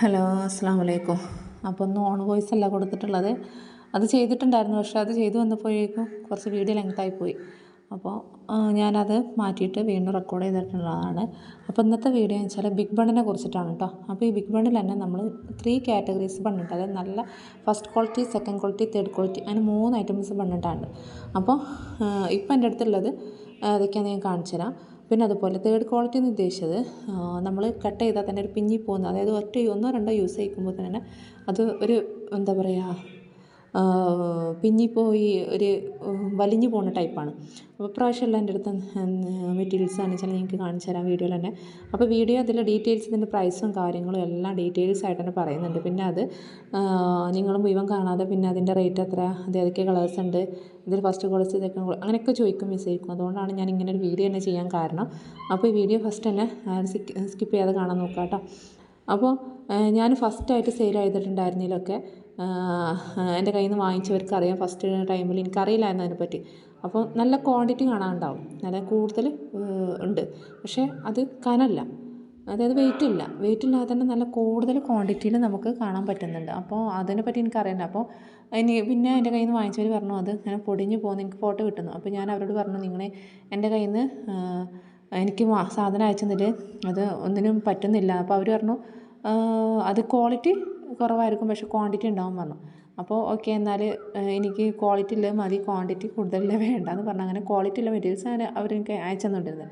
Hello അസ്സാം വലൈക്കും അപ്പോൾ ഒന്ന് ഓൺ വോയിസ് അല്ല കൊടുത്തിട്ടുള്ളത്. അത് ചെയ്തിട്ടുണ്ടായിരുന്നു പക്ഷേ അത് ചെയ്തു വന്നപ്പോഴേക്കും കുറച്ച് വീഡിയോ ലെങ്തായി പോയി. അപ്പോൾ ഞാനത് മാറ്റിയിട്ട് വീണ്ടും റെക്കോർഡ് ചെയ്തിട്ടുള്ളതാണ്. അപ്പോൾ ഇന്നത്തെ വീഡിയോ എന്ന് വെച്ചാൽ ബിഗ് ബണ്ണിനെ കുറിച്ചിട്ടാണ് കേട്ടോ അപ്പോൾ ഈ ബിഗ് ബണ്ണിൽ തന്നെ നമ്മൾ ത്രീ കാറ്റഗറീസ് ബണ്ണിട്ട് അതായത് നല്ല first quality second quality third quality അങ്ങനെ മൂന്ന് ഐറ്റംസ് ബണ്ണിട്ടാണ്. അപ്പോൾ ഇപ്പം എന്റെ അടുത്തുള്ളത് അതൊക്കെയാണ് ഞാൻ കാണിച്ചു തരാം പിന്നെ അതുപോലെ തേർഡ് ക്വാളിറ്റി എന്ന് ഉദ്ദേശിച്ചത് നമ്മൾ കട്ട് ചെയ്താൽ തന്നെ ഒരു പിഞ്ഞി പോകുന്ന അതായത് ഒറ്റ ഒന്നോ രണ്ടോ യൂസ് ചെയ്യിക്കുമ്പോൾ തന്നെ അത് ഒരു എന്താ പറയുക പിഞ്ഞിപ്പോയി ഒരു വലിഞ്ഞു പോകുന്ന ടൈപ്പാണ്. അപ്പോൾ പ്രാവശ്യമുള്ള എന്റെ അടുത്ത് മെറ്റീരിയൽസ് ആണ് വെച്ചാൽ നിങ്ങൾക്ക് കാണിച്ചു തരാം വീഡിയോയിൽ തന്നെ. അപ്പോൾ വീഡിയോ അതിൽ ഡീറ്റെയിൽസ് ഇതിന്റെ പ്രൈസും കാര്യങ്ങളും എല്ലാം ഡീറ്റെയിൽസ് ആയിട്ട് തന്നെ പറയുന്നുണ്ട്. പിന്നെ അത് നിങ്ങൾ മുഴുവൻ കാണാതെ പിന്നെ അതിന്റെ റേറ്റ് എത്ര അത് ഏതൊക്കെ കളേഴ്സ് ഉണ്ട് ഇതിൽ ഫസ്റ്റ് ക്വാളിറ്റി ഇതൊക്കെ അങ്ങനെയൊക്കെ ചോദിക്കും മെസ്സേജ് അതുകൊണ്ടാണ് ഞാൻ ഇങ്ങനെ ഒരു വീഡിയോ തന്നെ ചെയ്യാൻ കാരണം. അപ്പോൾ ഈ വീഡിയോ ഫസ്റ്റ് തന്നെ സ്കിപ്പ് ചെയ്യാതെ കാണാൻ നോക്കാം കേട്ടോ അപ്പോൾ ഞാൻ ഫസ്റ്റായിട്ട് സെയിൽ ചെയ്തിട്ടുണ്ടായിരുന്നതിലൊക്കെ എന്റെ കയ്യിൽ നിന്ന് വാങ്ങിച്ചവർക്ക് അറിയാം. ഫസ്റ്റ് ടൈമിൽ എനിക്കറിയില്ലായിരുന്നു അതിനെപ്പറ്റി അപ്പോൾ നല്ല ക്വാണ്ടിറ്റി കാണാനുണ്ടാവും. നല്ല കൂടുതൽ ഉണ്ട്. പക്ഷേ അത് കനല്ല. അതായത് വെയിറ്റ് ഇല്ല. വെയിറ്റ് ഇല്ലാതെ തന്നെ നല്ല കൂടുതൽ ക്വാണ്ടിറ്റിയിൽ നമുക്ക് കാണാൻ പറ്റുന്നുണ്ട്. അപ്പോൾ അതിനെപ്പറ്റി എനിക്കറിയണ്ട അപ്പോൾ ഇനി പിന്നെ എന്റെ കയ്യിൽ നിന്ന് വാങ്ങിച്ചവർ പറഞ്ഞു അത് ഇങ്ങനെ പൊടിഞ്ഞു പോകുന്നു. എനിക്ക് ഫോട്ടോ കിട്ടുന്നു. അപ്പോൾ ഞാൻ അവരോട് പറഞ്ഞു നിങ്ങൾ എന്റെ കയ്യിൽ നിന്ന് എനിക്ക് സാധനം അയച്ചു തന്നിട്ട് അത് ഒന്നിനും പറ്റുന്നില്ല. അപ്പോൾ അവർ പറഞ്ഞു അത് ക്വാളിറ്റി കുറവായിരിക്കും. പക്ഷേ ക്വാണ്ടിറ്റി ഉണ്ടാവും പറഞ്ഞു. അപ്പോൾ ഓക്കെ എന്നാൽ എനിക്ക് ക്വാളിറ്റി ഉള്ളത് മതി. ക്വാണ്ടിറ്റി കൂടുതലുള്ള വേണ്ടെന്ന് പറഞ്ഞു. അങ്ങനെ ക്വാളിറ്റി ഉള്ള മെറ്റീരിയൽസ് ആണ് അവർ എനിക്ക് അയച്ചു തന്നുകൊണ്ടിരുന്നത്.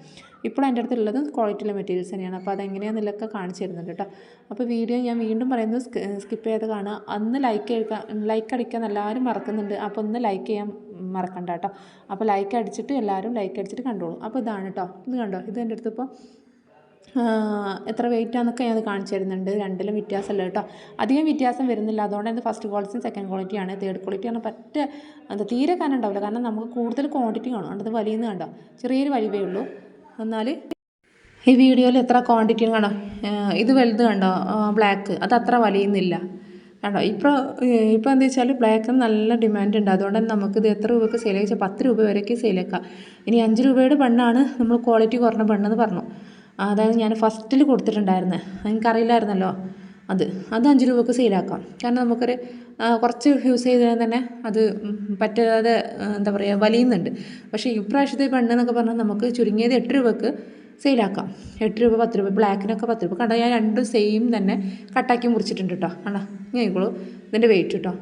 ഇപ്പോൾ എന്റെ അടുത്തുള്ളത് ക്വാളിറ്റി ഉള്ള മെറ്റീരിയൽസ് തന്നെയാണ്. അപ്പോൾ അതെങ്ങനെയാണെന്നുള്ളതൊക്കെ കാണിച്ചു തരുന്നുണ്ട് കേട്ടോ. അപ്പോൾ വീഡിയോ ഞാൻ വീണ്ടും പറയുന്നത് സ്കിപ്പ് ചെയ്ത് കാണുക. അന്ന് ലൈക്ക് എടുക്കാൻ ലൈക്ക് അടിക്കാൻ എല്ലാവരും മറക്കുന്നുണ്ട്. അപ്പോൾ ഒന്ന് ലൈക്ക് ചെയ്യാൻ മറക്കണ്ട കേട്ടോ. അപ്പോൾ ലൈക്ക് അടിച്ചിട്ട് എല്ലാവരും ലൈക്ക് അടിച്ചിട്ട് കണ്ടോളൂ. അപ്പോൾ ഇതാണ് കേട്ടോ. ഇത് കണ്ടോ? ഇത് എന്റെ അടുത്ത് ഇപ്പോൾ എത്ര വെയിറ്റ് ആണെന്നൊക്കെ ഞാൻ കാണിച്ചു തരുന്നുണ്ട്. രണ്ടിലും വ്യത്യാസമല്ല കേട്ടോ. അധികം വ്യത്യാസം വരുന്നില്ല. അതുകൊണ്ട് തന്നെ ഫസ്റ്റ് ക്വാളിറ്റിയും സെക്കൻഡ് ക്വാളിറ്റിയാണ് തേർഡ് ക്വാളിറ്റി ആണ്. പറ്റ എന്താ തീരെ കാരണം ഉണ്ടാവില്ല. കാരണം നമുക്ക് കൂടുതൽ ക്വാണ്ടിറ്റി കാണും അതുകൊണ്ട് അത് വലിയെന്ന് കണ്ടോ? ചെറിയൊരു വലിവേ ഉള്ളൂ. എന്നാൽ ഈ വീഡിയോയിൽ എത്ര ക്വാണ്ടിറ്റി കാണാം ഇത് വലുത് കണ്ടോ? ബ്ലാക്ക് അത് അത്ര വലിയുന്നില്ല. കണ്ടോ? ഇപ്പോൾ ഇപ്പോൾ എന്താ വെച്ചാൽ ബ്ലാക്ക് നല്ല ഡിമാൻഡ് ഉണ്ട്. അതുകൊണ്ട് തന്നെ നമുക്കിത് എത്ര രൂപയ്ക്ക് സെയിൽ വെച്ചാൽ പത്ത് രൂപ വരെയൊക്കെ സെയിൽ ആക്കാം. ഇനി അഞ്ച് രൂപയുടെ പെണ്ണാണ് നമ്മൾ ക്വാളിറ്റി കുറഞ്ഞ പെണ്ണെന്ന് പറഞ്ഞു. അതായത് ഞാൻ ഫസ്റ്റിൽ കൊടുത്തിട്ടുണ്ടായിരുന്നത് എനിക്കറിയില്ലായിരുന്നല്ലോ അത്. അത് അഞ്ച് രൂപയ്ക്ക് സെയിലാക്കാം. കാരണം നമുക്കൊരു കുറച്ച് യൂസ് ചെയ്താൽ തന്നെ അത് പറ്റാതെ എന്താ പറയുക വലിയുന്നുണ്ട്. പക്ഷേ ഇപ്രാവശ്യത്തെ പെണ്ണെന്നൊക്കെ പറഞ്ഞാൽ നമുക്ക് ചുരുങ്ങിയത് എട്ട് രൂപയ്ക്ക് സെയിലാക്കാം. എട്ട് രൂപ പത്ത് രൂപ ബ്ലാക്കിനൊക്കെ പത്ത് രൂപ. കണ്ടോ ഞാൻ രണ്ടും സെയിം തന്നെ കട്ടാക്കി മുറിച്ചിട്ടുണ്ട് കേട്ടോ. കണ്ടോ ഇങ്ങനെ ആയിക്കോളൂ. ഇതിന്റെ വെയിറ്റ് കേട്ടോ.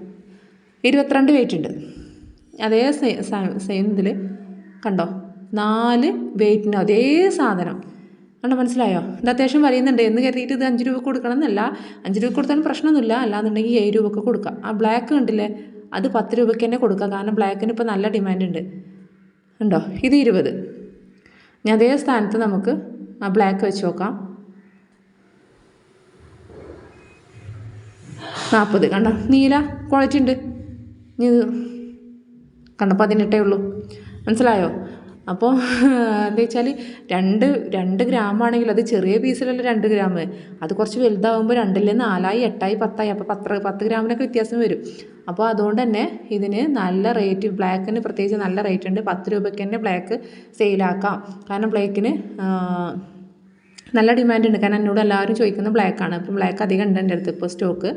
ഇരുപത്തിരണ്ട് വെയിറ്റ് ഉണ്ട്. അതേ സെയിം ഇതിൽ കണ്ടോ? നാല് വെയിറ്റിന് അതേ സാധനം. കണ്ടോ മനസ്സിലായോ? ഇത് അത്യാവശ്യം വരയുന്നുണ്ട് എന്ന് കരുതിയിട്ട് ഇത് അഞ്ച് രൂപ കൊടുക്കണം എന്നല്ല അഞ്ച് രൂപ കൊടുത്താലും പ്രശ്നമൊന്നുമില്ല. അല്ലാന്നുണ്ടെങ്കിൽ ഏഴ് രൂപക്ക് കൊടുക്കാം. ആ ബ്ലാക്ക് കണ്ടില്ലേ? അത് പത്ത് രൂപയ്ക്ക് തന്നെ കൊടുക്കാം. കാരണം ബ്ലാക്കിന് ഇപ്പോൾ നല്ല ഡിമാൻഡ് ഉണ്ട്. ഉണ്ടോ ഇത് ഇരുപത്. ഞാൻ അതേ സ്ഥാനത്ത് നമുക്ക് ആ ബ്ലാക്ക് വെച്ച് നോക്കാം. നാൽപ്പത് കണ്ടോ? നീല ക്വാളിറ്റി ഉണ്ട്. ഇനി കണ്ടോ? പതിനെട്ടേ ഉള്ളൂ. മനസ്സിലായോ? അപ്പോൾ എന്താ വെച്ചാൽ രണ്ട് രണ്ട് ഗ്രാം ആണെങ്കിൽ അത് ചെറിയ പീസിലല്ല രണ്ട് ഗ്രാം. അത് കുറച്ച് വലുതാവുമ്പോൾ രണ്ടിൽ നാലായി എട്ടായി പത്തായി. അപ്പോൾ പത്ത് പത്ത് ഗ്രാമിനൊക്കെ വ്യത്യാസം വരും. അപ്പോൾ അതുകൊണ്ട് തന്നെ ഇതിന് നല്ല റേറ്റ് ബ്ലാക്കിന് പ്രത്യേകിച്ച് നല്ല റേറ്റ് ഉണ്ട്. പത്ത് രൂപയ്ക്ക് തന്നെ ബ്ലാക്ക് സെയിലാക്കാം. കാരണം ബ്ലാക്കിന് നല്ല ഡിമാൻഡ് ഉണ്ട്. കാരണം എന്നോട് എല്ലാവരും ചോദിക്കുന്നത് ബ്ലാക്കാണ്. അപ്പം ബ്ലാക്ക് അധികം ഉണ്ട് എന്റെ അടുത്ത് ഇപ്പോൾ സ്റ്റോക്ക്.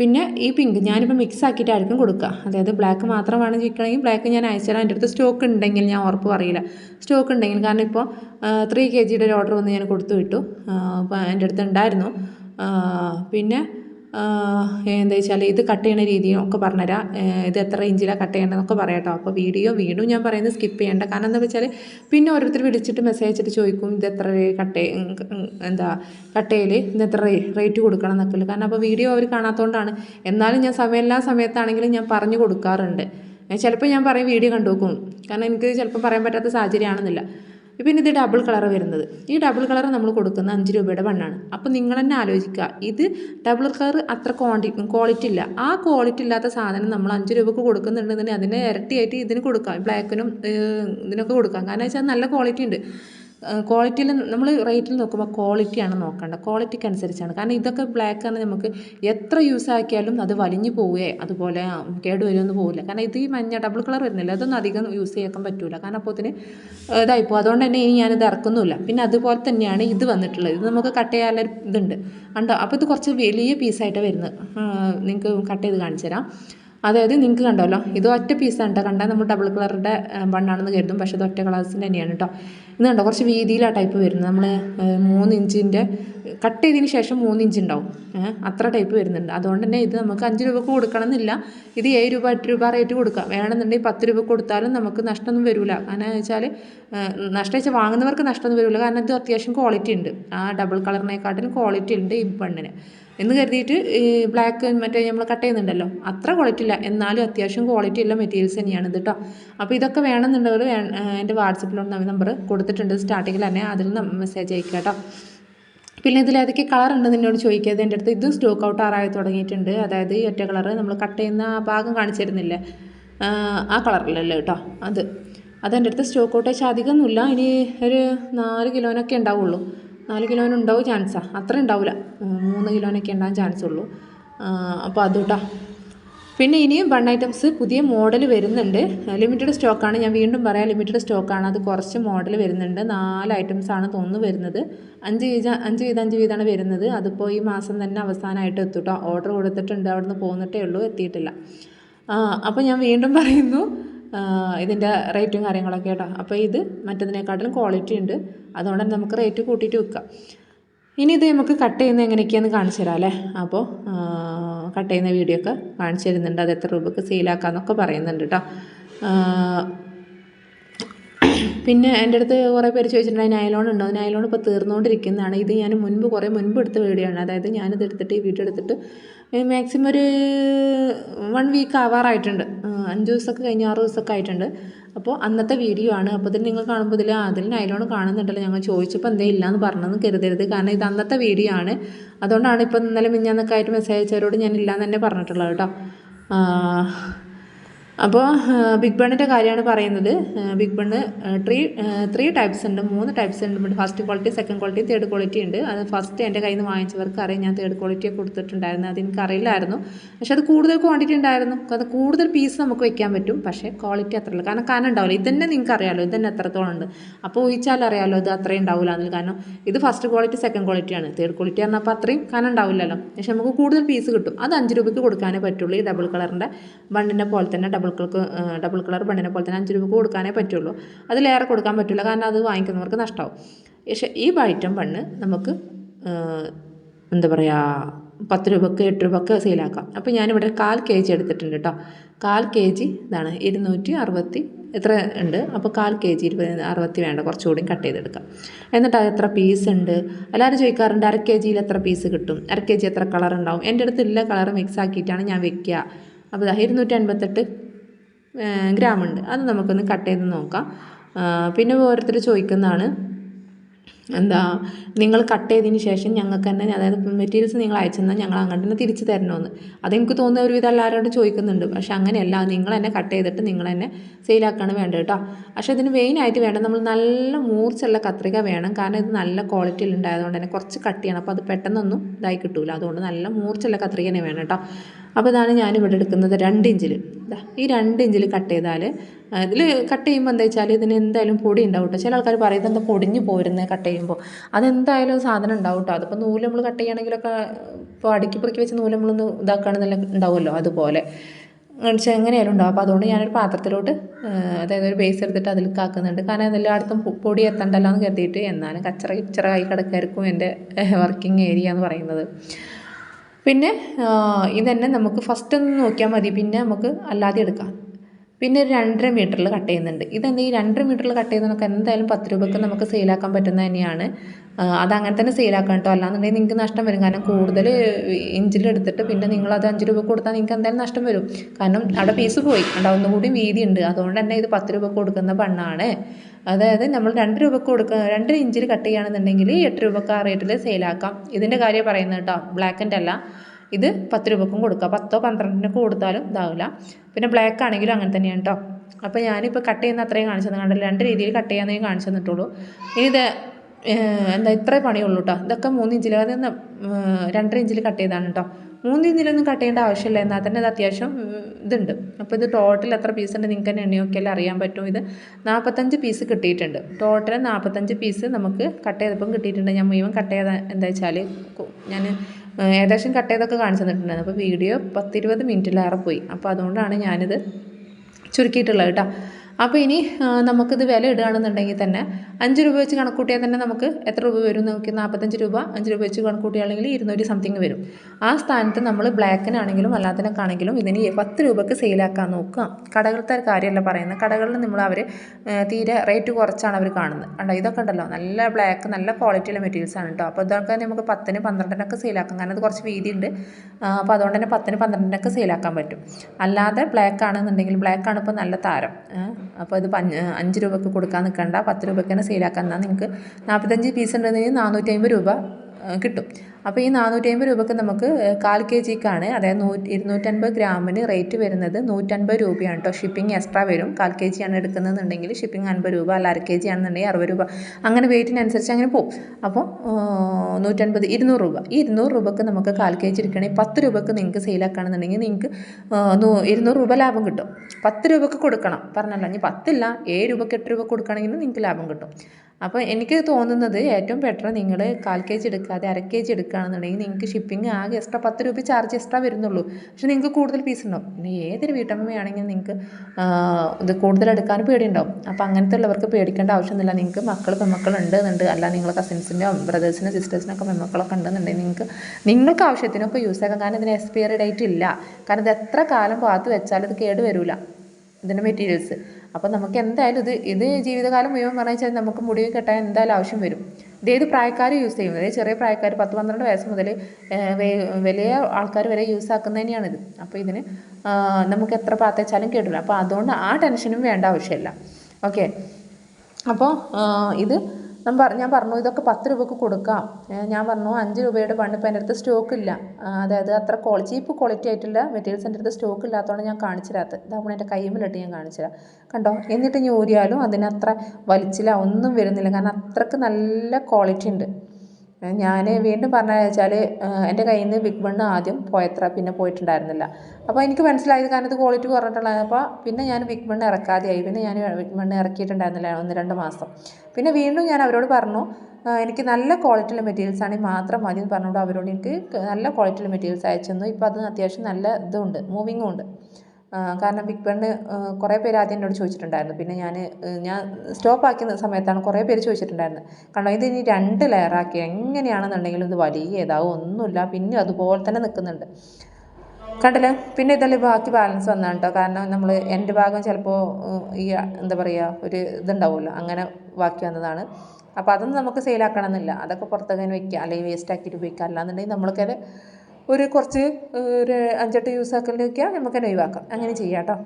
പിന്നെ ഈ പിങ്ക് ഞാനിപ്പോൾ മിക്സ് ആക്കിയിട്ടായിരിക്കും കൊടുക്കുക അതായത് ബ്ലാക്ക് മാത്രമാണ് ചിക്കണമെങ്കിൽ ബ്ലാക്ക് ഞാൻ അയച്ചുതരാം. എന്റെ അടുത്ത് സ്റ്റോക്ക് ഉണ്ടെങ്കിൽ ഞാൻ ഉറപ്പ് പറയില്ല. സ്റ്റോക്ക് ഉണ്ടെങ്കിൽ കാരണം ഇപ്പോൾ ത്രീ കെ ജിയുടെ ഒരു ഓർഡർ വന്ന് ഞാൻ കൊടുത്തു വിട്ടു. അപ്പോൾ എന്റെ അടുത്ത് ഉണ്ടായിരുന്നു. പിന്നെ എന്താ വെച്ചാൽ ഇത് കട്ട് ചെയ്യണ രീതിയും ഒക്കെ പറഞ്ഞുതരാം ഇത് എത്ര ഇഞ്ചിലാണ് കട്ട് ചെയ്യേണ്ടതെന്നൊക്കെ പറയാം കേട്ടോ അപ്പോൾ വീഡിയോ വീണ്ടും ഞാൻ പറയുന്നത് സ്കിപ്പ് ചെയ്യേണ്ട. കാരണം എന്താ വെച്ചാൽ പിന്നെ ഓരോരുത്തർ വിളിച്ചിട്ട് മെസ്സേജ് അയച്ചിട്ട് ചോദിക്കും ഇത് എത്ര കട്ട് എന്താ കട്ട് ചെയ്യൽ ഇത് എത്ര റേറ്റ് കൊടുക്കണം എന്നൊക്കെ കാരണം അപ്പോൾ വീഡിയോ അവർ കാണാത്തതുകൊണ്ടാണ് എന്നാലും ഞാൻ സമയം എല്ലാ സമയത്താണെങ്കിലും ഞാൻ പറഞ്ഞു കൊടുക്കാറുണ്ട്. ചിലപ്പോൾ ഞാൻ പറയും വീഡിയോ കണ്ടു നോക്കും കാരണം എനിക്ക് ചിലപ്പോൾ പറയാൻ പറ്റാത്ത സാഹചര്യമാണെന്നില്ല പിന്നെ ഇത് ഡബിൾ കളർ വരുന്നത്. ഈ ഡബിൾ കളർ നമ്മൾ കൊടുക്കുന്ന അഞ്ച് രൂപയുടെ ബണ്ണാണ് അപ്പോൾ നിങ്ങൾ തന്നെ ആലോചിക്കുക ഇത് ഡബിൾ കളർ അത്ര ക്വാണ്ടി ക്വാളിറ്റി ഇല്ല. ആ ക്വാളിറ്റി ഇല്ലാത്ത സാധനം നമ്മൾ അഞ്ച് രൂപക്ക് കൊടുക്കുന്നുണ്ടെന്നുണ്ടെങ്കിൽ അതിന് ഇരട്ടിയായിട്ട് ഇതിന് കൊടുക്കാം. ബ്ലാക്കിനും ഇതിനൊക്കെ കൊടുക്കാം. കാരണം വെച്ചാൽ നല്ല ക്വാളിറ്റി ഉണ്ട്. ക്വാളിറ്റിയിൽ നമ്മൾ റേറ്റിൽ നോക്കുമ്പോൾ ക്വാളിറ്റിയാണ് നോക്കേണ്ടത് ക്വാളിറ്റിക്ക് അനുസരിച്ചാണ്. കാരണം ഇതൊക്കെ ബ്ലാക്ക് ആണ് നമുക്ക് എത്ര യൂസ് ആക്കിയാലും അത് വലിഞ്ഞു പോവുകയെ അതുപോലെ കേട് വരുമെന്ന് പോവില്ല. കാരണം ഇത് ഈ മഞ്ഞ ഡബിൾ കളർ വരുന്നില്ല. അതൊന്നും അധികം യൂസ് ചെയ്യാൻ പറ്റില്ല കാരണം അപ്പോൾ ഇതിന് ഇതായിപ്പോൾ അതുകൊണ്ട് തന്നെ ഇനി ഞാനിത് ഇറക്കുന്നില്ല പിന്നെ അതുപോലെ തന്നെയാണ് ഇത് വന്നിട്ടുള്ളത്. ഇത് നമുക്ക് കട്ട് ചെയ്യാനുള്ള ഇതുണ്ട്. ഉണ്ടോ അപ്പോൾ ഇത് കുറച്ച് വലിയ പീസായിട്ട് വരുന്നത്. നിങ്ങൾക്ക് കട്ട് ചെയ്ത് കാണിച്ചു തരാം അതായത് നിങ്ങൾക്ക് കണ്ടല്ലോ ഇത് ഒറ്റ പീസാണ് കേട്ടോ കണ്ടാൽ നമ്മൾ ഡബിൾ കളറിന്റെ ബണ്ണാണെന്ന് കരുതും. പക്ഷെ ഇത് ഒറ്റ കളേഴ്സിന്റെ തന്നെയാണ് കേട്ടോ ഇത് കണ്ടോ കുറച്ച് വീതിയിലാണ് ടൈപ്പ് വരുന്നത്. നമ്മൾ മൂന്ന് ഇഞ്ചിന്റെ കട്ട് ചെയ്തതിന് ശേഷം മൂന്ന് ഇഞ്ച് ഉണ്ടാവും. അത്ര ടൈപ്പ് വരുന്നുണ്ട്. അതുകൊണ്ട് തന്നെ ഇത് നമുക്ക് അഞ്ച് രൂപക്ക് കൊടുക്കണം എന്നില്ല ഇത് ഏഴ് രൂപ എട്ട് രൂപ റേറ്റ് കൊടുക്കാം. വേണമെന്നുണ്ടെങ്കിൽ പത്ത് രൂപ കൊടുത്താലും നമുക്ക് നഷ്ടമൊന്നും വരില്ല കാരണം വെച്ചാൽ നഷ്ടം വെച്ചാൽ വാങ്ങുന്നവർക്ക് നഷ്ടമൊന്നും വരില്ല കാരണം ഇത് അത്യാവശ്യം ക്വാളിറ്റി ഉണ്ട്. ആ ഡബിൾ കളറിനെക്കാട്ടിലും ക്വാളിറ്റി ഉണ്ട് ഈ പെണ്ണിന് എന്ന് കരുതിയിട്ട് ഈ ബ്ലാക്ക് മറ്റേ നമ്മൾ കട്ട് ചെയ്യുന്നുണ്ടല്ലോ. അത്ര ക്വാളിറ്റി ഇല്ല. എന്നാലും അത്യാവശ്യം ക്വാളിറ്റി ഉള്ള മെറ്റീരിയൽസ് തന്നെയാണ് ഇത് കേട്ടോ അപ്പോൾ ഇതൊക്കെ വേണമെന്നുണ്ടെങ്കിൽ എന്റെ വാട്സപ്പിലുള്ള നമ്പർ കൊടുത്തിട്ടുണ്ട്. സ്റ്റാർട്ടിങ്ങിൽ തന്നെ അതിൽ മെസ്സേജ് അയക്കുക കേട്ടോ പിന്നെ ഇതിൽ ഏതൊക്കെ കളർ ഉണ്ടെന്ന് എന്നോട് ചോദിക്കാതെ എന്റെ അടുത്ത്? ഇതും സ്റ്റോക്ക് ഔട്ട് ആറായി തുടങ്ങിയിട്ടുണ്ട്. അതായത് ഈ ഒറ്റ കളർ നമ്മൾ കട്ട് ചെയ്യുന്ന ആ ഭാഗം കാണിച്ചു തരുന്നില്ലേ ആ കളറിലല്ലേ കേട്ടോ അത്. അതെന്റെ അടുത്ത് സ്റ്റോക്ക് ഔട്ട് വെച്ചാൽ അധികമൊന്നുമില്ല. ഇനി ഒരു നാല് കിലോനൊക്കെ ഉണ്ടാവുള്ളൂ. നാല് കിലോന് ഉണ്ടാവും ചാൻസാണ് അത്ര ഉണ്ടാവില്ല മൂന്ന് കിലോനൊക്കെ ഉണ്ടാകാൻ ചാൻസ് ഉള്ളൂ. അപ്പോൾ അത് കേട്ടോ പിന്നെ ഇനിയും ബൺ ഐറ്റംസ് പുതിയ മോഡൽ വരുന്നുണ്ട്. ലിമിറ്റഡ് സ്റ്റോക്കാണ് ഞാൻ വീണ്ടും പറയാം ലിമിറ്റഡ് സ്റ്റോക്കാണ് അത് കുറച്ച് മോഡൽ വരുന്നുണ്ട്. നാല് ഐറ്റംസ് ആണ് തോന്നുന്നു വരുന്നത്. അഞ്ച് വീത അഞ്ച് വീതം അഞ്ച് വീതമാണ് വരുന്നത്. അതിപ്പോൾ ഈ മാസം തന്നെ അവസാനമായിട്ട് എത്തും കേട്ടോ ഓർഡർ കൊടുത്തിട്ടുണ്ട്. അവിടെ നിന്ന് പോന്നിട്ടേ ഉള്ളൂ. എത്തിയിട്ടില്ല. അപ്പോൾ ഞാൻ വീണ്ടും പറയുന്നു. ഇതിന്റെ റേറ്റും കാര്യങ്ങളൊക്കെ കേട്ടോ. അപ്പോൾ ഇത് മറ്റതിനേക്കാട്ടിലും ക്വാളിറ്റി ഉണ്ട്. അതുകൊണ്ട് തന്നെ നമുക്ക് റേറ്റ് കൂട്ടിയിട്ട് വെക്കാം. ഇനി ഇത് നമുക്ക് കട്ട് ചെയ്യുന്നത് എങ്ങനെയൊക്കെയാണെന്ന് കാണിച്ചു തരാം അല്ലേ? അപ്പോൾ കട്ട് ചെയ്യുന്ന വീഡിയോ ഒക്കെ കാണിച്ചു തരുന്നുണ്ട്. അത് എത്ര രൂപക്ക് സെയിലാക്കാമെന്നൊക്കെ പറയുന്നുണ്ട് കേട്ടോ പിന്നെ എന്റെ അടുത്ത് കുറേ പേര് ചോദിച്ചിട്ടുണ്ട് നൈലോൺ ഉണ്ടോ? നൈലോൺ ഇപ്പോൾ തീർന്നുകൊണ്ടിരിക്കുന്നതാണ് ഇത് ഞാൻ മുൻപ് കുറേ മുൻപ് എടുത്ത വീഡിയോ ആണ്. അതായത് ഞാനിത് എടുത്തിട്ട് ഈ വീഡിയോ എടുത്തിട്ട് മാക്സിമം ഒരു വൺ വീക്ക് ആവാറായിട്ടുണ്ട്. അഞ്ച് ദിവസമൊക്കെ കഴിഞ്ഞ് ആറ് ദിവസമൊക്കെ ആയിട്ടുണ്ട്. അപ്പോൾ അന്നത്തെ വീഡിയോ ആണ്. അപ്പോൾ ഇതിൽ നിങ്ങൾ കാണുമ്പോൾ ഇതിൽ അതിൽ നൈലോൺ കാണുന്നുണ്ടല്ലോ ഞങ്ങൾ ചോദിച്ചപ്പോൾ എന്തേ ഇല്ലയെന്ന് പറഞ്ഞതെന്ന് കരുതരുത്. കാരണം ഇത് അന്നത്തെ വീഡിയോ ആണ്. അതുകൊണ്ടാണ് ഇപ്പോൾ ഇന്നലെ മിഞ്ഞാന്നൊക്കെ ആയിട്ട് മെസ്സേജ് അയച്ചവരോട് ഞാൻ ഇല്ലയെന്ന് തന്നെ പറഞ്ഞിട്ടുള്ളത് കേട്ടോ. അപ്പോൾ ബിഗ് ബണ്ണിന്റെ കാര്യമാണ് പറയുന്നത്. Big bun three three types ഉണ്ട് മൂന്ന് ടൈപ്സ് ഉണ്ട്. First quality second quality third quality ഉണ്ട്. അത് ഫസ്റ്റ് എന്റെ കയ്യിൽ നിന്ന് വാങ്ങിച്ചവർക്ക് അറിയാം. ഞാൻ തേർഡ് ക്വാളിറ്റിയെ കൊടുത്തിട്ടുണ്ടായിരുന്നു. അതെനിക്ക് അറിയില്ലായിരുന്നു. പക്ഷേ അത് കൂടുതൽ ക്വാണ്ടിറ്റി ഉണ്ടായിരുന്നു. അത് കൂടുതൽ പീസ് നമുക്ക് വെക്കാൻ പറ്റും. പക്ഷേ ക്വാളിറ്റി അത്ര ഉള്ളൂ. കാരണം കനം ഉണ്ടാവില്ല. ഇതന്നെ നിങ്ങൾക്ക് അറിയാമല്ലോ ഇതന്നെ എത്രത്തോളം ഉണ്ട്. അപ്പോൾ ഊഹിച്ചാൽ അറിയാമല്ലോ ഇത് അത്രയും ഉണ്ടാവില്ല അതിൽ കാരണം ഇത് ഫസ്റ്റ് ക്വാളിറ്റി സെക്കൻഡ് ക്വാളിറ്റിയാണ് തേർഡ് ക്വാളിറ്റി പറഞ്ഞാൽ അപ്പോൾ അത്രയും കനം ഉണ്ടാവില്ലല്ലോ. പക്ഷേ നമുക്ക് കൂടുതൽ പീസ് കിട്ടും. അത് അഞ്ച് രൂപയ്ക്ക് കൊടുക്കാനേ പറ്റുള്ളൂ ഈ ഡബിൾ കളറിന്റെ ബണ്ണിനെ പോലെ തന്നെ ഡബിൾ കളർക്ക് ഡബിൾ കളർ ബണ്ണിനെ പോലെ തന്നെ അഞ്ച് രൂപ കൊടുക്കാനേ പറ്റുള്ളൂ. അതിലേറെ കൊടുക്കാൻ പറ്റില്ല കാരണം അത് വാങ്ങിക്കുന്നവർക്ക് നഷ്ടമാവും പക്ഷേ ഈ വൈറ്റം ബണ്ണ് നമുക്ക് എന്താ പറയുക പത്ത് രൂപക്ക് എട്ട് രൂപക്ക് സെയിലാക്കാം അപ്പോൾ ഞാനിവിടെ കാൽ കെ ജി എടുത്തിട്ടുണ്ട് കേട്ടോ കാൽ കെ ജി ഇതാണ് ഇരുന്നൂറ്റി അറുപത്തി എത്ര ഉണ്ട്? അപ്പോൾ കാൽ കെ ജി ഇരുപത് അറുപത്തി വേണ്ട കുറച്ചുകൂടി കട്ട് ചെയ്തെടുക്കാം. എന്നിട്ട് അത് എത്ര പീസ് ഉണ്ട്? എല്ലാവരും ചോദിക്കാറുണ്ട് അര കെ ജിയിൽ എത്ര പീസ് കിട്ടും? അര കെ ജി എത്ര കളർ ഉണ്ടാവും? എന്റെ അടുത്ത് എല്ലാ കളറും മിക്സ് ആക്കിയിട്ടാണ് ഞാൻ വെക്കുക. അപ്പോൾ ഇരുന്നൂറ്റി അൻപത്തെട്ട് ഗ്രാമുണ്ട്. അത് നമുക്കൊന്ന് കട്ട് ചെയ്ത് നോക്കാം. പിന്നെ ഓരോരുത്തർ ചോദിക്കുന്നതാണ് എന്താ നിങ്ങൾ കട്ട് ചെയ്തതിന് ശേഷം ഞങ്ങൾക്ക് തന്നെ അതായത് മെറ്റീരിയൽസ് നിങ്ങൾ അയച്ചു തന്നാൽ ഞങ്ങൾ അങ്ങോട്ട് തന്നെ തിരിച്ച് തരണമെന്ന് അതെനിക്ക് തോന്നുന്ന ഒരുവിധം എല്ലാവരോടും ചോദിക്കുന്നുണ്ട്. പക്ഷേ അങ്ങനെയല്ല നിങ്ങൾ തന്നെ കട്ട് ചെയ്തിട്ട് നിങ്ങൾ തന്നെ സെയിലാക്കാണ് വേണ്ടത് കേട്ടോ. പക്ഷേ ഇതിന് മെയിനായിട്ട് വേണം നമ്മൾ നല്ല മൂർച്ചുള്ള കത്രിക വേണം. കാരണം ഇത് നല്ല ക്വാളിറ്റിയിൽ ഉണ്ടായതുകൊണ്ട് തന്നെ കുറച്ച് കട്ട് ചെയ്യണം. അപ്പോൾ അത് പെട്ടെന്നൊന്നും ഇതായി കിട്ടില്ല അതുകൊണ്ട് നല്ല മൂർച്ചുള്ള കത്രിക തന്നെ വേണം കേട്ടോ. അപ്പോൾ ഇതാണ് ഞാനിവിടെ എടുക്കുന്നത് രണ്ട് ഇഞ്ചിൽ ഈ രണ്ട് ഇഞ്ചിൽ കട്ട് ചെയ്താൽ ഇതിൽ കട്ട് ചെയ്യുമ്പോൾ എന്താ വെച്ചാൽ ഇതിന് എന്തായാലും പൊടി ഉണ്ടാവും കേട്ടോ ചില ആൾക്കാർ പറയുന്നത് എന്താ പൊടിഞ്ഞു പോരുന്നത് കട്ട് ചെയ്യുമ്പോൾ അതെന്തായാലും സാധനം ഉണ്ടാവും കേട്ടോ അതിപ്പോൾ നൂൽ നമ്മൾ കട്ട് ചെയ്യണമെങ്കിലൊക്കെ ഇപ്പോൾ അടുക്കി പൊറുക്കി വെച്ച് നൂൽ നമ്മളൊന്ന് ഇതാക്കുകയാണെന്നല്ല ഉണ്ടാവുമല്ലോ അതുപോലെ. വെച്ചാൽ എങ്ങനെയായാലും ഉണ്ടാവും. അപ്പോൾ അതുകൊണ്ട് ഞാനൊരു പാത്രത്തിലോട്ട് അതായത് ഒരു ബേസ് എടുത്തിട്ട് അതിൽ കാക്കുന്നുണ്ട്. കാരണം എല്ലായിടത്തും പൊടി എത്തണ്ടല്ലോ എന്ന് കരുതിയിട്ട് എന്നാലും കച്ചറ കച്ചറ ആയി കിടക്കായിരിക്കും എന്റെ വർക്കിംഗ് ഏരിയ എന്ന് പറയുന്നത്. പിന്നെ ഇതന്നെ നമുക്ക് ഫസ്റ്റ് ഒന്ന് നോക്കിയാൽ മതി. പിന്നെ നമുക്ക് അല്ലാതെ എടുക്കാം. പിന്നെ ഒരു രണ്ടര മീറ്ററിൽ കട്ട് ചെയ്യുന്നുണ്ട്. ഇതെന്താ ഈ രണ്ടര മീറ്ററിൽ കട്ട് ചെയ്യുന്നതൊക്കെ എന്തായാലും പത്ത് രൂപയ്ക്ക് നമുക്ക് സെയിലാക്കാൻ പറ്റുന്ന തന്നെയാണ്. അത് അങ്ങനെ തന്നെ സെയിലാക്കാം കേട്ടോ. അല്ലാന്നുണ്ടെങ്കിൽ നിങ്ങൾക്ക് നഷ്ടം വരും. കാരണം കൂടുതൽ ഇഞ്ചിലെടുത്തിട്ട് പിന്നെ നിങ്ങൾ നിങ്ങളത് അഞ്ച് രൂപ കൊടുത്താൽ നിങ്ങൾക്ക് എന്തായാലും നഷ്ടം വരും. കാരണം അവിടെ പീസ് പോയി. അവിടെ ഒന്നുകൂടി വീതി ഉണ്ട് അതുകൊണ്ട് തന്നെ ഇത് പത്ത് രൂപ കൊടുക്കുന്ന പണ്ണാണ് അതായത് നമ്മൾ രണ്ട് രൂപക്ക് കൊടുക്കുക രണ്ട് ഇഞ്ചിൽ കട്ട് ചെയ്യുകയാണെന്നുണ്ടെങ്കിൽ എട്ട് രൂപക്ക് ആ റേറ്റിൽ സെയിലാക്കാം ഇതിന്റെ കാര്യം പറയുന്നത് കേട്ടോ ബ്ലാക്ക് ആൻഡ് അല്ല. ഇത് പത്ത് രൂപക്കും കൊടുക്കുക പത്തോ പന്ത്രണ്ടിനൊക്കെ കൊടുത്താലും ഇതാവില്ല പിന്നെ ബ്ലാക്ക് ആണെങ്കിലും അങ്ങനെ തന്നെയാണ് കേട്ടോ അപ്പോൾ ഞാനിപ്പോൾ കട്ട് ചെയ്യുന്ന അത്രയും കാണിച്ചു കണ്ടില്ല രണ്ട് രീതിയിൽ കട്ട് ചെയ്യാന്നേ കാണിച്ചു തന്നിട്ടുള്ളൂ. ഇനി ഇത് എന്താ ഇത്രേ പണിയുള്ളൂ കേട്ടോ ഇതൊക്കെ മൂന്ന് ഇഞ്ചിൽ നിന്ന് രണ്ടര ഇഞ്ചിൽ കട്ട് ചെയ്താണ് കേട്ടോ മൂന്ന് ഇഞ്ചിലൊന്നും കട്ട് ചെയ്യേണ്ട ആവശ്യമില്ല. എന്നാൽ തന്നെ ഇത് അത്യാവശ്യം ഇതുണ്ട്. അപ്പോൾ ഇത് ടോട്ടൽ എത്ര പീസ് ഉണ്ട് നിങ്ങൾക്ക് തന്നെ എണ്ണി അറിയാൻ പറ്റും. ഇത് നാൽപ്പത്തഞ്ച് പീസ് കിട്ടിയിട്ടുണ്ട്. ടോട്ടൽ നാൽപ്പത്തഞ്ച് പീസ് നമുക്ക് കട്ട് ചെയ്തപ്പം കിട്ടിയിട്ടുണ്ട്. ഞാൻ മുഴുവൻ കട്ട് ചെയ്ത എന്താ വെച്ചാൽ ഞാൻ ഏകദേശം കട്ട് ചെയ്തൊക്കെ കാണിച്ചു തന്നിട്ടുണ്ടായിരുന്നു. അപ്പോൾ വീഡിയോ പത്തിരുപത് മിനിറ്റിലേറെ പോയി. അപ്പോൾ അതുകൊണ്ടാണ് ഞാനിത് ചുരുക്കിയിട്ടുള്ളത് കേട്ടോ. അപ്പോൾ ഇനി നമുക്കിത് വില ഇടുകയാണെന്നുണ്ടെങ്കിൽ തന്നെ അഞ്ച് രൂപ വെച്ച് കണക്കൂട്ടിയാൽ തന്നെ നമുക്ക് എത്ര രൂപ വരും നോക്കി നാൽപ്പത്തഞ്ച് രൂപ അഞ്ച് രൂപ വെച്ച് കണക്കൂട്ടിയാണെങ്കിൽ ഇരുന്നൂറ്റി സംതിങ് വരും. ആ സ്ഥാനത്ത് നമ്മൾ ബ്ലാക്കിനാണെങ്കിലും അല്ലാത്തതിനൊക്കാണെങ്കിലും ഇതിന് പത്ത് രൂപക്ക് സെയിലാക്കാൻ നോക്കുക. കടകളിലത്തെ കാര്യമല്ല പറയുന്നത്. കടകളിൽ നമ്മൾ അവർ തീരെ റേറ്റ് കുറച്ചാണ് അവർ കാണുന്നത്. കണ്ടോ? ഇതൊക്കെ ഉണ്ടല്ലോ. നല്ല ബ്ലാക്ക് നല്ല ക്വാളിറ്റിയുള്ള മെറ്റീരിയൽസ് ആണ് കേട്ടോ അപ്പോൾ ഇതൊക്കെ നമുക്ക് പത്തിന് പന്ത്രണ്ടിനൊക്കെ സെയിലാക്കാം കാരണം അത് കുറച്ച് വീതിയുണ്ട് അപ്പോൾ അതുകൊണ്ട് തന്നെ പത്തിന് പന്ത്രണ്ടിനൊക്കെ സെയിലാക്കാൻ പറ്റും. അല്ലാതെ ബ്ലാക്ക് ആണെന്നുണ്ടെങ്കിൽ ബ്ലാക്ക് ആണ് ഇപ്പോൾ നല്ല താരം. അപ്പോൾ ഇത് അഞ്ച് രൂപയ്ക്ക് കൊടുക്കാൻ നിൽക്കണ്ട പത്ത് രൂപയ്ക്ക് തന്നെ സെയിലാക്കാം എന്നാൽ നിങ്ങൾക്ക് നാൽപ്പത്തഞ്ച് പീസ് ഉണ്ടെങ്കിൽ നാനൂറ്റി അൻപത് രൂപ കിട്ടും. അപ്പോൾ ഈ നാനൂറ്റി അമ്പത് രൂപയ്ക്ക് നമുക്ക് കാൽ കെ ജിക്കാണ് അതായത് നൂറ്റി ഇരുന്നൂറ്റൻപത് ഗ്രാമിന് റേറ്റ് വരുന്നത് നൂറ്റൻപത് രൂപയാണ് കേട്ടോ ഷിപ്പിംഗ് എക്സ്ട്രാ വരും. കാൽ കെ ജി ആണ് എടുക്കുന്നതെന്നുണ്ടെങ്കിൽ ഷിപ്പിംഗ് അൻപത് രൂപ അല്ല അര കെ ജി ആണെന്നുണ്ടെങ്കിൽ അറുപത് രൂപ. അങ്ങനെ വെയിറ്റിനനുസരിച്ച് അങ്ങനെ പോകും അപ്പോൾ നൂറ്റൻപത് ഇരുന്നൂറ് രൂപ. ഈ ഇരുന്നൂറ് രൂപക്ക് നമുക്ക് കാൽ കെ ജി എടുക്കണമെങ്കിൽ പത്ത് രൂപക്ക് നിങ്ങൾക്ക് സെയിലാക്കുകയാണെന്നുണ്ടെങ്കിൽ നിങ്ങൾക്ക് ഇരുന്നൂറ് രൂപ ലാഭം കിട്ടും. പത്ത് രൂപക്ക് കൊടുക്കണം. പറഞ്ഞല്ലോ ഇനി പത്തില്ല ഏഴ് രൂപക്ക് എട്ട് രൂപ കൊടുക്കുകയാണെങ്കിൽ നിങ്ങൾക്ക് ലാഭം കിട്ടും. അപ്പോൾ എനിക്ക് തോന്നുന്നത് ഏറ്റവും ബെറ്റർ നിങ്ങൾ കാൽ കെ ജി എടുക്കാതെ അര കെ ജി എടുക്കുകയാണെന്നുണ്ടെങ്കിൽ നിങ്ങൾക്ക് ഷിപ്പിംഗ് ആകെ എക്സ്ട്രാ പത്ത് രൂപ ചാർജ് എക്സ്ട്രാ വരുന്നുള്ളൂ. പക്ഷെ നിങ്ങൾക്ക് കൂടുതൽ പീസ് ഉണ്ടാവും. പിന്നെ ഏതൊരു വീട്ടമ്മയാണെങ്കിലും നിങ്ങൾക്ക് ഇത് കൂടുതൽ എടുക്കാൻ പേടിയുണ്ടാവും. അപ്പോൾ അങ്ങനത്തെ ഉള്ളവർക്ക് പേടിക്കേണ്ട ആവശ്യമൊന്നുമില്ല. നിങ്ങൾക്ക് മക്കൾ പെൺമക്കൾ ഉണ്ട് എന്നുണ്ട്. അല്ല നിങ്ങൾ കസിൻസിന്റെയോ ബ്രദേഴ്സിനോ സിസ്റ്റേഴ്സിനൊക്കെ പെൺമക്കളൊക്കെ ഉണ്ടെന്നുണ്ടെങ്കിൽ നിങ്ങൾക്ക് നിങ്ങൾക്ക് ആവശ്യത്തിനൊക്കെ യൂസ് ആക്കാം. കാരണം ഇതിന് എക്സ്പയറി ഡേറ്റ് ഇല്ല. കാരണം ഇത് എത്ര കാലം പാത്ത് വെച്ചാലും ഇത് കേട് വരില്ല ഇതിന്റെ മെറ്റീരിയൽസ് അപ്പോൾ നമുക്ക് എന്തായാലും ഇത് ഇത് ജീവിതകാലം മുഴുവൻ പറഞ്ഞു വെച്ചാൽ നമുക്ക് മുടി കെട്ടാൻ എന്തായാലും ആവശ്യം വരും. ഇത് ഏത് പ്രായക്കാർ യൂസ് ചെയ്യും. അതായത് ചെറിയ പ്രായക്കാർ പത്ത് പന്ത്രണ്ട് വയസ്സ് മുതൽ വലിയ ആൾക്കാർ വരെ യൂസ് ആക്കുന്നത് ഇത്. അപ്പോൾ ഇതിന് നമുക്ക് എത്ര പാത്തച്ചാലും കേട്ടില്ല അപ്പോൾ അതുകൊണ്ട് ആ ടെൻഷനും വേണ്ട ആവശ്യമില്ല. ഓക്കെ അപ്പോൾ ഇത് ഞാൻ പറ ഞാൻ പറഞ്ഞു ഇതൊക്കെ പത്ത് രൂപക്ക് കൊടുക്കാം. ഞാൻ പറഞ്ഞു അഞ്ച് രൂപയുടെ പണ്ട് ഇപ്പം എന്റെ അടുത്ത് സ്റ്റോക്ക് ഇല്ല അതായത് അത്ര ക്വാളി ചീപ്പ് ക്വാളിറ്റി ആയിട്ടുള്ള മെറ്റീരിയൽസ് എന്റെ അടുത്ത് സ്റ്റോക്ക് ഇല്ലാത്തതുകൊണ്ട് ഞാൻ കാണിച്ചു ഇതാകുമ്പോൾ എന്റെ കൈമിലിട്ട് ഞാൻ കാണിച്ചു കണ്ടോ? എന്നിട്ട് ഞാൻ ഊരിയാലും അതിനത്ര വലിച്ചില്ല ഒന്നും വരുന്നില്ല. കാരണം അത്രയ്ക്ക് നല്ല ക്വാളിറ്റി ഉണ്ട് ഞാൻ വീണ്ടും പറഞ്ഞാൽ വെച്ചാൽ എന്റെ കയ്യിൽ നിന്ന് ബിഗ് ബണ്ണ് ആദ്യം പോയത്ര പിന്നെ പോയിട്ടുണ്ടായിരുന്നില്ല. അപ്പോൾ എനിക്ക് മനസ്സിലായത് കാരണം ഇത് ക്വാളിറ്റി കുറഞ്ഞിട്ടുള്ളത് അപ്പോൾ പിന്നെ ഞാൻ ബിഗ് ബണ്ണ് ഇറക്കാതെയായി. പിന്നെ ഞാൻ ബിഗ് ബണ്ണ് ഇറക്കിയിട്ടുണ്ടായിരുന്നില്ല ഒന്ന് രണ്ട് മാസം. പിന്നെ വീണ്ടും ഞാൻ അവരോട് പറഞ്ഞു എനിക്ക് നല്ല ക്വാളിറ്റിയുള്ള മെറ്റീരിയൽസ് ആണെങ്കിൽ മാത്രം മതി എന്ന് പറഞ്ഞുകൊണ്ട് അവരോട് എനിക്ക് നല്ല ക്വാളിറ്റിയുള്ള മെറ്റീരിയൽസ് അയച്ചു തന്നു. ഇപ്പോൾ അത് അത്യാവശ്യം നല്ല ഇതുണ്ട് മൂവിങ്ങും ഉണ്ട്. കാരണം ബിഗ് ബണ്ണ് കുറേ പേര് ആദ്യം എന്നോട് ചോദിച്ചിട്ടുണ്ടായിരുന്നു. പിന്നെ ഞാൻ ഞാൻ സ്റ്റോപ്പ് ആക്കുന്ന സമയത്താണ് കുറേ പേര് ചോദിച്ചിട്ടുണ്ടായിരുന്നത്. കാരണം ഇത് ഇനി രണ്ട് ലെയറാക്കി എങ്ങനെയാണെന്നുണ്ടെങ്കിലും ഇത് വലിയ ഇതാവും ഒന്നുമില്ല. പിന്നെ അതുപോലെ തന്നെ നിൽക്കുന്നുണ്ട്. കണ്ടില്ലേ? പിന്നെ ഇതെല്ലാം ബാക്കി ബാലൻസ് വന്നാണ് കേട്ടോ കാരണം നമ്മൾ എന്റെ ഭാഗം ചിലപ്പോൾ ഈ എന്താ പറയുക ഒരു ഇതുണ്ടാവുമല്ലോ. അങ്ങനെ ബാക്കി വന്നതാണ്. അപ്പോൾ അതൊന്നും നമുക്ക് സെയിലാക്കണമെന്നില്ല അതൊക്കെ പുറത്തേക്ക് വയ്ക്കുക അല്ലെങ്കിൽ വേസ്റ്റ് ആക്കിയിട്ട് ഉപയോഗിക്കുക. അല്ലാന്നുണ്ടെങ്കിൽ നമ്മൾക്കത് ഒരു കുറച്ച് ഒരു അഞ്ചെട്ട് യൂസ് ആക്കലൊക്കെ നമുക്ക് നൈവാക്കാം അങ്ങനെ ചെയ്യാം കേട്ടോ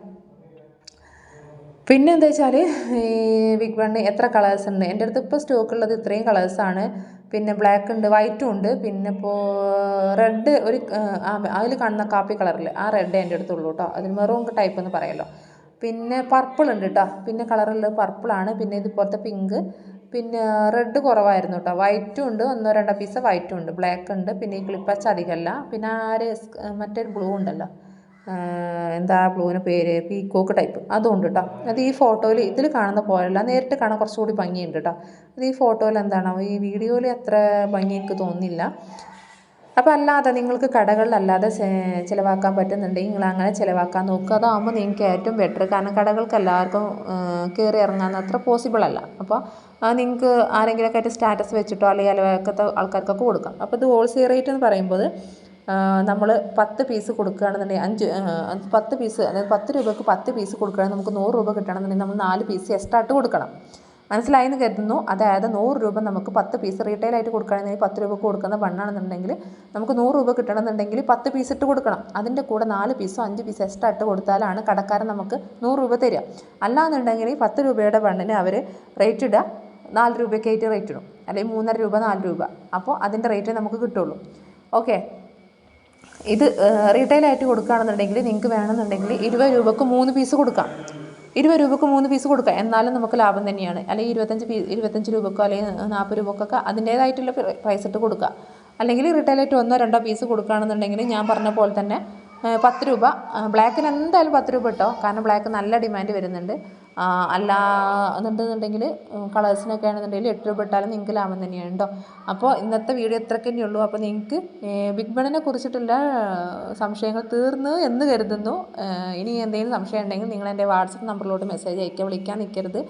പിന്നെ എന്താ വെച്ചാൽ ഈ ബിഗ് ബണ്ണ് എത്ര കളേഴ്സ് ഉണ്ട്? എന്റെ അടുത്ത് ഇപ്പോൾ സ്റ്റോക്ക് ഉള്ളത് ഇത്രയും കളേഴ്സാണ് പിന്നെ ബ്ലാക്ക് ഉണ്ട് വൈറ്റും ഉണ്ട്. പിന്നെ ഇപ്പോൾ റെഡ് ഒരു അതിൽ കാണുന്ന കാപ്പി കളറിൽ ആ റെഡ് എന്റെ അടുത്തുള്ളൂ കേട്ടോ അതിന് മെറൂൺ ടൈപ്പ് എന്ന് പറയല്ലോ. പിന്നെ പർപ്പിൾ ഉണ്ട് കേട്ടോ പിന്നെ കളറുള്ളത് പർപ്പിളാണ് പിന്നെ ഇതുപോലത്തെ പിങ്ക് പിന്നെ റെഡ് കുറവായിരുന്നു കേട്ടോ വൈറ്റും ഉണ്ട് ഒന്നോ രണ്ടോ പീസ് വൈറ്റും ഉണ്ട്. ബ്ലാക്ക് ഉണ്ട് പിന്നെ ഈ ക്ലിപ്പച്ച് അധികമല്ല പിന്നെ ആ ഒരു മറ്റൊരു ബ്ലൂ ഉണ്ടല്ലോ. എന്താ ബ്ലൂവിന് പേര്? പീക്കോക്ക് ടൈപ്പ് അതും ഉണ്ട് കേട്ടോ അത് ഈ ഫോട്ടോയിൽ ഇതിൽ കാണുന്ന പോലെയല്ല. നേരിട്ട് കാണാൻ കുറച്ചുകൂടി ഭംഗിയുണ്ട് കേട്ടോ അത് ഈ ഫോട്ടോയിൽ എന്താണോ ഈ വീഡിയോയിൽ അത്ര ഭംഗി എനിക്ക് തോന്നുന്നില്ല. അപ്പോൾ അല്ലാതെ നിങ്ങൾക്ക് കടകളിലല്ലാതെ ചിലവാക്കാൻ പറ്റുന്നുണ്ടെങ്കിൽ നിങ്ങൾ അങ്ങനെ ചിലവാക്കാൻ നോക്കുക. അതാകുമ്പോൾ നിങ്ങൾക്ക് ഏറ്റവും ബെറ്റർ കാരണം കടകൾക്ക് എല്ലാവർക്കും കയറി ഇറങ്ങാൻ അത്ര പോസിബിൾ അല്ല. അപ്പോൾ നിങ്ങൾക്ക് ആരെങ്കിലുമൊക്കെ ആയിട്ട് സ്റ്റാറ്റസ് വെച്ചിട്ടോ അല്ലെങ്കിൽ അയൽവക്കത്തെ ആൾക്കാർക്കൊക്കെ കൊടുക്കാം. അപ്പോൾ ഇത് ഹോൾസെയിൽ റേറ്റ് എന്ന് പറയുമ്പോൾ നമ്മൾ പത്ത് പീസ് കൊടുക്കുകയാണെന്നുണ്ടെങ്കിൽ അഞ്ച് പത്ത് പീസ് അതായത് പത്ത് രൂപയ്ക്ക് പത്ത് പീസ് കൊടുക്കുകയാണെങ്കിൽ നമുക്ക് നൂറ് രൂപ കിട്ടണമെന്നുണ്ടെങ്കിൽ നമ്മൾ നാല് പീസ് എക്സ്ട്രാ ആയിട്ട് കൊടുക്കണം. മനസ്സിലായെന്ന് കരുതുന്നു. അതായത് നൂറ് രൂപ നമുക്ക് പത്ത് പീസ് റീറ്റെയിലായിട്ട് കൊടുക്കുകയാണെങ്കിൽ പത്ത് രൂപക്ക് കൊടുക്കുന്ന ബണ്ണാണെന്നുണ്ടെങ്കിൽ നമുക്ക് നൂറ് രൂപ കിട്ടണമെന്നുണ്ടെങ്കിൽ പത്ത് പീസ് ഇട്ട് കൊടുക്കണം. അതിന്റെ കൂടെ നാല് പീസോ അഞ്ച് പീസോ എക്സ്ട്രാ ഇട്ട് കൊടുത്താലാണ് കടക്കാരൻ നമുക്ക് നൂറ് രൂപ തരിക. അല്ലാന്നുണ്ടെങ്കിൽ പത്ത് രൂപയുടെ ബണ്ണിന് അവർ റേറ്റ് ഇടുക. നാല് രൂപയ്ക്ക് ആയിട്ട് റേറ്റ് ഇടും. അല്ലെങ്കിൽ മൂന്നര രൂപ നാല് രൂപ. അപ്പോൾ അതിന്റെ റേറ്റ് നമുക്ക് കിട്ടുള്ളൂ. ഓക്കെ. ഇത് റീറ്റെയിലായിട്ട് കൊടുക്കുകയാണെന്നുണ്ടെങ്കിൽ നിങ്ങൾക്ക് വേണമെന്നുണ്ടെങ്കിൽ ഇരുപത് രൂപക്ക് മൂന്ന് പീസ് കൊടുക്കാം. ഇരുപത് രൂപക്ക് മൂന്ന് പീസ് കൊടുക്കുക എന്നാലും നമുക്ക് ലാഭം തന്നെയാണ്. അല്ലെങ്കിൽ ഇരുപത്തഞ്ച് പീസ് ഇരുപത്തഞ്ച് രൂപക്കോ അല്ലെങ്കിൽ നാൽപ്പത് രൂപക്കൊക്കെ അതിന്റേതായിട്ടുള്ള പ്രൈസ് ഇട്ട് കൊടുക്കുക അല്ലെങ്കിൽ റീറ്റെയിലായിട്ട് ഒന്നോ രണ്ടോ പീസ് കൊടുക്കുകയാണെന്നുണ്ടെങ്കിൽ ഞാൻ പറഞ്ഞ പോലെ തന്നെ പത്ത് രൂപ ബ്ലാക്കിന് എന്തായാലും പത്ത് രൂപ ഇട്ടോ? കാരണം ബ്ലാക്ക് നല്ല ഡിമാൻഡ് വരുന്നുണ്ട്. അല്ല എന്നുണ്ടെന്നുണ്ടെങ്കിൽ കളേഴ്സിനൊക്കെ ആണെന്നുണ്ടെങ്കിൽ എട്ട് രൂപ ഇട്ടാലും നിങ്ങൾക്ക് ലാഭം തന്നെയാണ് കേട്ടോ അപ്പോൾ ഇന്നത്തെ വീഡിയോ ഇത്രയ്ക്ക് തന്നെ ഉള്ളൂ. അപ്പോൾ നിങ്ങൾക്ക് ബിഗ് ബണിനെ കുറിച്ചിട്ടുള്ള സംശയങ്ങൾ തീർന്നു എന്ന് കരുതുന്നു. ഇനി എന്തെങ്കിലും സംശയം ഉണ്ടെങ്കിൽ നിങ്ങൾ എന്റെ വാട്സപ്പ് നമ്പറിലോട്ട് മെസ്സേജ് അയക്കുക വിളിക്കാൻ നിൽക്കരുത്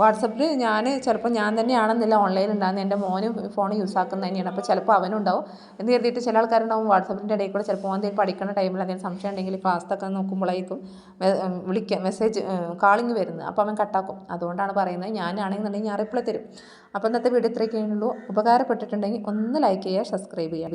വാട്സപ്പിൽ ഞാൻ ചിലപ്പോൾ ഞാൻ തന്നെയാണെന്നില്ല ഓൺലൈൻ ഉണ്ടാകുന്നത് എന്റെ മോന് ഫോൺ യൂസ് ആക്കുന്നത് തന്നെയാണ്. അപ്പോൾ ചിലപ്പോൾ അവനുണ്ടാവും. എന്ന് കരുതിയിട്ട് ചില ആൾക്കാരുണ്ടാവും വാട്സപ്പിന്റെ ഇടയിൽ കൂടെ ചിലപ്പോൾ എന്തെങ്കിലും പഠിക്കുന്ന ടൈമിൽ എന്തെങ്കിലും സംശയം ഉണ്ടെങ്കിൽ ക്ലാസ്സൊക്കെ നോക്കുമ്പോഴായിരിക്കും വിളിക്കുക മെസ്സേജ് കാളിങ് വരുന്നത്. അപ്പോൾ അവൻ കട്ടാക്കും അതുകൊണ്ടാണ് പറയുന്നത് ഞാനാണെന്നുണ്ടെങ്കിൽ ഞാൻ റിപ്ലൈ തരും. അപ്പോൾ ഇന്നത്തെ വീഡിയോ ഇത്രയൊക്കെ ഉള്ളൂ. ഉപകാരപ്പെട്ടിട്ടുണ്ടെങ്കിൽ ഒന്ന് ലൈക്ക് ചെയ്യുക സബ്സ്ക്രൈബ് ചെയ്യുക.